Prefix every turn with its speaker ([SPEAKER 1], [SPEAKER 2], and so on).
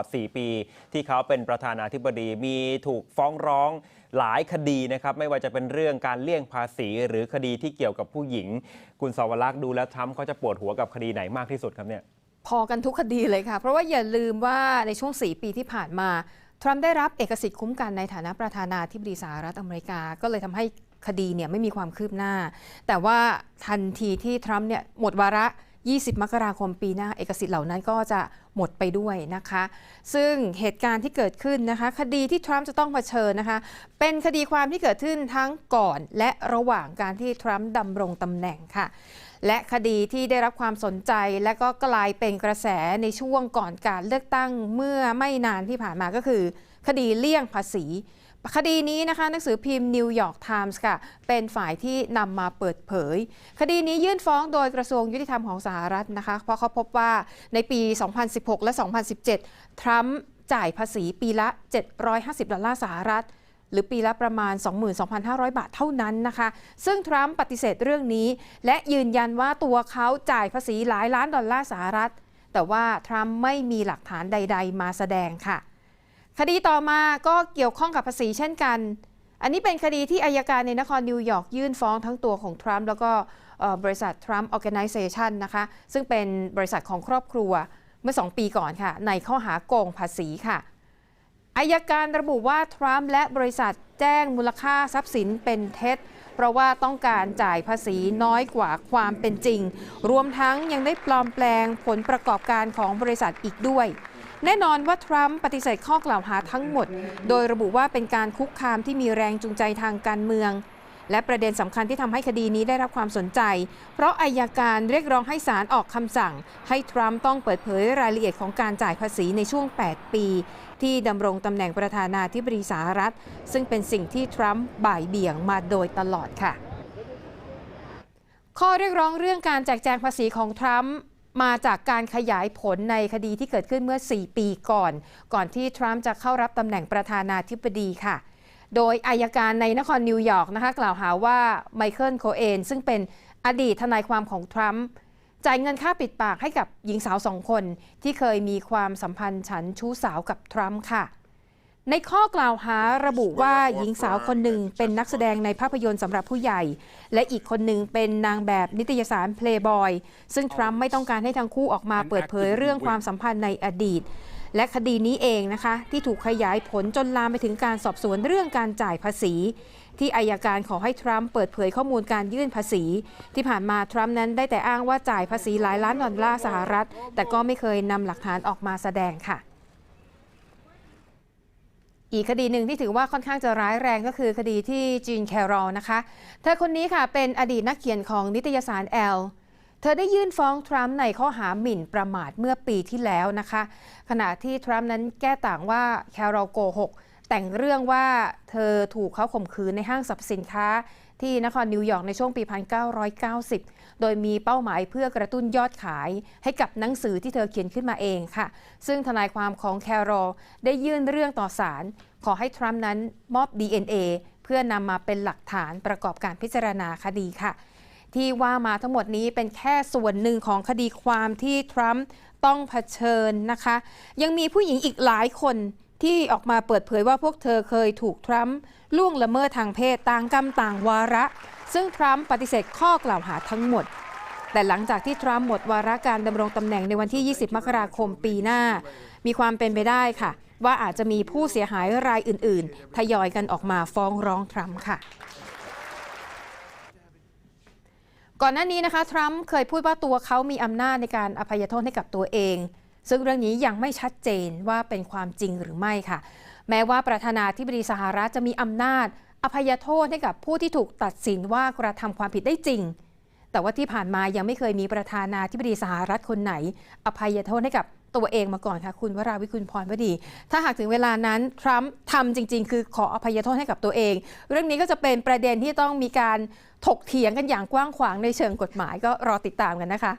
[SPEAKER 1] อด 4 ปี ที่เขาเป็นประธานาธิบดีมีถูกฟ้องร้องหลายคดีนะครับ ไม่ว่าจะเป็นเรื่องการเลี่ยงภาษีหรือคดีที่เกี่ยวกับผู้หญิง คุณสวรักษ์ดูแล้วทรัมเขาจะปวดหัวกับคดีไหนมากที่สุดครับเนี่ย
[SPEAKER 2] พอกันทุกคดีเลยค่ะ เพราะว่าอย่าลืมว่าในช่วง 4 ปีที่ผ่านมา ทรัมป์ได้รับเอกสิทธิ์คุ้มกันในฐานะประธานาธิบดีสหรัฐอเมริกา ก็เลยทำให้คดีเนี่ยไม่มีความคืบหน้า แต่ว่าทันทีที่ทรัมป์เนี่ยหมดวาระ 20 มกราคมปีหน้าเอกสิทธิ์เหล่านั้นก็จะหมดไปด้วยนะคะ ซึ่งเหตุการณ์ที่เกิดขึ้นนะคะ คดีที่ทรัมป์จะต้องเผชิญนะคะ เป็นคดีความที่เกิดขึ้นทั้งก่อนและระหว่างการที่ทรัมป์ดำรงตำแหน่งค่ะ และคดีที่ได้รับความสนใจและก็กลายเป็นกระแสในช่วงก่อนการเลือกตั้งเมื่อไม่นานที่ผ่านมาก็คือ คดีเลี่ยงภาษี คดีนี้นะคะหนังสือพิมพ์นิวยอร์กไทมส์ค่ะ เป็นฝ่ายที่นำมาเปิดเผย คดีนี้ยื่นฟ้องโดยกระทรวงยุติธรรมของสหรัฐนะคะ เพราะเขาพบว่าในปี 2016 และ 2017 ทรัมป์จ่ายภาษีปีละ 750 ดอลลาร์สหรัฐ หรือปีละประมาณ 22,500 บาทเท่านั้นนะคะ ซึ่งทรัมป์ปฏิเสธเรื่องนี้ และยืนยันว่าตัวเขาจ่ายภาษีหลายล้านดอลลาร์สหรัฐ แต่ว่าทรัมป์ไม่มีหลักฐานใด ๆ มาแสดงค่ะ คดีต่อมาก็เกี่ยวข้องกับภาษีเช่นกัน อันนี้เป็นคดีที่อายการในนครนิวยอร์กยื่นฟ้องทั้งตัวของทรัมป์แล้วก็บริษัท Trump Organization นะคะ ซึ่งเป็นบริษัทของครอบครัวเมื่อ 2 ปีก่อนค่ะ ในข้อหาโกงภาษีค่ะอายการระบุว่าทรัมป์และบริษัทแจ้งมูลค่าทรัพย์สินเป็นเท็จ เพราะว่าต้องการจ่ายภาษีน้อยกว่าความเป็นจริง รวมทั้งยังได้ปลอมแปลงผลประกอบการของบริษัทอีกด้วย แน่นอนว่าทรัมป์ปฏิเสธข้อกล่าวหาทั้งหมด โดยระบุว่าเป็นการคุกคามที่มีแรงจูงใจทางการเมือง และประเด็นสำคัญที่ทำให้คดีนี้ได้รับความสนใจ เพราะอายการเรียกร้องให้ศาลออกคำสั่ง ให้ทรัมป์ต้องเปิดเผยรายละเอียดของการจ่ายภาษีในช่วง 8 ปี ที่ดำรงตำแหน่งประธานาธิบดีสหรัฐ ซึ่งเป็นสิ่งที่ทรัมป์บ่ายเบี่ยงมาโดยตลอดค่ะ ข้อเรียกร้องเรื่องการแจกแจงภาษีของทรัมป์ มาจากการขยายผลในคดีที่เกิดขึ้นเมื่อ 4 ปีก่อน ก่อนที่ทรัมป์จะเข้ารับตำแหน่งประธานาธิบดีค่ะ โดยอายการในนครนิวยอร์กนะคะกล่าวหาว่าไมเคิลโคเอนซึ่งเป็นอดีตทนายความของทรัมป์จ่ายเงินค่าปิดปากให้กับหญิงสาวสองคน ที่เคยมีความสัมพันธ์ฉันชู้สาวกับทรัมป์ค่ะ ในข้อกล่าวหาระบุว่าหญิงสาวคนหนึ่งเป็นนักแสดงในภาพยนตร์สำหรับผู้ใหญ่ และอีกคนหนึ่งเป็นนางแบบนิตยสาร Playboy ซึ่งทรัมป์ไม่ต้องการให้ทั้งคู่ออกมาเปิดเผยเรื่องความสัมพันธ์ในอดีต และคดีนี้เองนะคะ ที่ถูกขยายผลจนลามไปถึงการสอบสวนเรื่องการจ่ายภาษี ที่อายการขอให้ทรัมป์เปิดเผยข้อมูลการยื่นภาษี ที่ผ่านมาทรัมป์นั้นได้แต่อ้างว่าจ่ายภาษีหลายล้านดอลลาร์สหรัฐ แต่ก็ไม่เคยนำหลักฐานออกมาแสดงค่ะ อีกคดีหนึ่งที่ถือว่าค่อนข้างจะร้ายแรงก็คือคดีที่จีนแครอลนะคะ เธอคนนี้ค่ะเป็นอดีตนักเขียนของนิตยสารแอล เธอได้ยื่นฟ้องทรัมป์ในข้อหาหมิ่นประมาทเมื่อปีที่แล้วนะคะ ขณะที่ทรัมป์นั้นแก้ต่างว่าแครอลโกหกแต่งเรื่องว่าเธอถูกเขาข่มขืนในห้างสรรพสินค้า ที่นครนิวยอร์กในช่วงปี 1990 โดยมีเป้าหมายเพื่อกระตุ้นยอดขายให้กับหนังสือที่เธอเขียนขึ้นมาเองค่ะ ซึ่งทนายความของแครได้ยื่นเรื่องต่อศาลขอให้ทรัมป์นั้นมอบ DNA เพื่อนำมาเป็นหลักฐานประกอบการพิจารณาคดีค่ะ ที่ว่ามาทั้งหมดนี้เป็นแค่ส่วนหนึ่งของคดีความที่ทรัมป์ต้องเผชิญนะคะ ยังมีผู้หญิงอีกหลายคน ที่ออกมาเปิดเผยว่าพวกเธอเคยถูกทรัมป์ล่วงละเมิดทางเพศต่างกรรมต่างวาระ ซึ่งทรัมป์ปฏิเสธข้อกล่าวหาทั้งหมด แต่หลังจากที่ทรัมป์หมดวาระการดำรงตำแหน่งในวันที่ 20 มกราคมปีหน้า มีความเป็นไปได้ค่ะ ว่าอาจจะมีผู้เสียหายรายอื่น ๆ ทยอยกันออกมาฟ้องร้องทรัมป์ค่ะก่อนหน้านี้นะคะทรัมป์เคยพูดว่าตัวเขามีอำนาจในการอภัยโทษให้กับตัวเอง ซึ่งเรื่องนี้ยังไม่ชัดเจนว่าเป็นความจริงหรือไม่ค่ะ แม้ว่าประธานาธิบดีสหรัฐจะมีอำนาจ อภัยโทษให้กับผู้ที่ถูกตัดสินว่ากระทำความผิดได้จริง แต่ว่าที่ผ่านมายังไม่เคยมีประธานาธิบดีสหรัฐคนไหน อภัยโทษให้กับตัวเองมาก่อนค่ะ คุณวราวิคุณพรวดี ถ้าหากถึงเวลานั้นทรัมป์ทำจริง ๆ คือขออภัยโทษให้กับตัวเอง เรื่องนี้ก็จะเป็นประเด็นที่ต้องมีการถกเถียงกันอย่างกว้างขวางในเชิงกฎหมายก็รอติดตามกันนะคะ